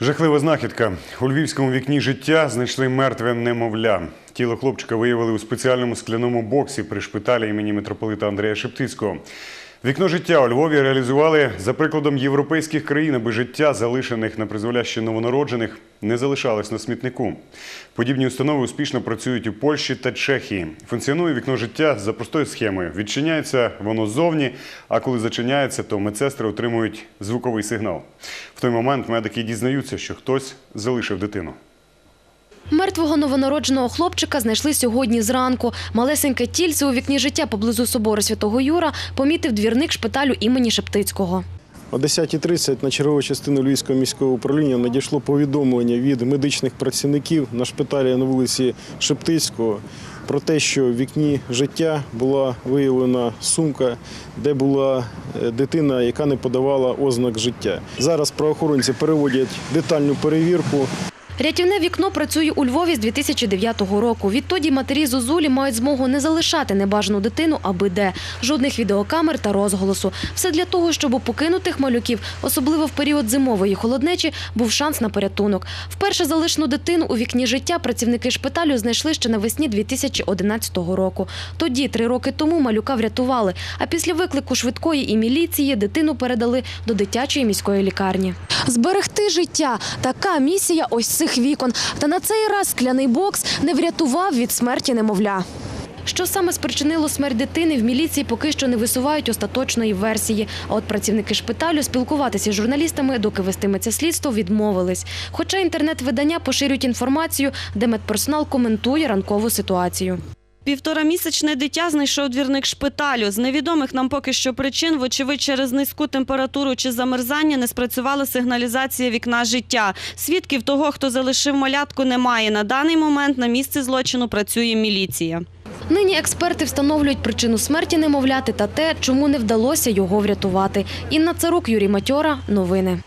Жахлива знахідка. У львівському вікні життя знайшли мертве немовля. Тіло хлопчика виявили у спеціальному скляному боксі при шпиталі імені митрополита Андрія Шептицького. Вікно життя у Львові реалізували за прикладом європейських країн, аби життя, залишених на призволяще новонароджених, не залишалось на смітнику. Подібні установи успішно працюють у Польщі та Чехії. Функціонує вікно життя за простою схемою. Відчиняється воно ззовні, а коли зачиняється, то медсестри отримують звуковий сигнал. В той момент медики дізнаються, що хтось залишив дитину. Мертвого новонародженого хлопчика знайшли сьогодні зранку. Малесеньке тільце у вікні життя поблизу собору Святого Юра помітив двірник шпиталю імені Шептицького. О 10.30 на чергову частину Львівського міського управління надійшло повідомлення від медичних працівників на шпиталі на вулиці Шептицького про те, що в вікні життя була виявлена сумка, де була е, дитина, яка не подавала ознак життя. Зараз правоохоронці переводять детальну перевірку. Рятівне вікно працює у Львові з 2009 року. Відтоді матері Зозулі мають змогу не залишати небажану дитину, аби де. Жодних відеокамер та розголосу. Все для того, щоб у покинутих малюків, особливо в період зимової холоднечі, був шанс на порятунок. Вперше залишену дитину у вікні життя працівники шпиталю знайшли ще навесні 2011 року. Тоді, три роки тому, малюка врятували. А після виклику швидкої і міліції дитину передали до дитячої міської лікарні. Зберегти життя така місія ось цих вікон. Та на цей раз скляний бокс не врятував від смерті немовля. Що саме спричинило смерть дитини, в міліції поки що не висувають остаточної версії. А от працівники шпиталю спілкуватися з журналістами, доки вестиметься слідство, відмовились. Хоча інтернет-видання поширюють інформацію, де медперсонал коментує ранкову ситуацію. Півторамісячне дитя знайшов двірник шпиталю. З невідомих нам поки що причин, вочевидь, через низьку температуру чи замерзання не спрацювала сигналізація вікна життя. Свідків того, хто залишив малятку, немає. На даний момент на місці злочину працює міліція. Нині експерти встановлюють причину смерті немовляти та те, чому не вдалося його врятувати. Інна Царук, Юрій Матьора. Новини.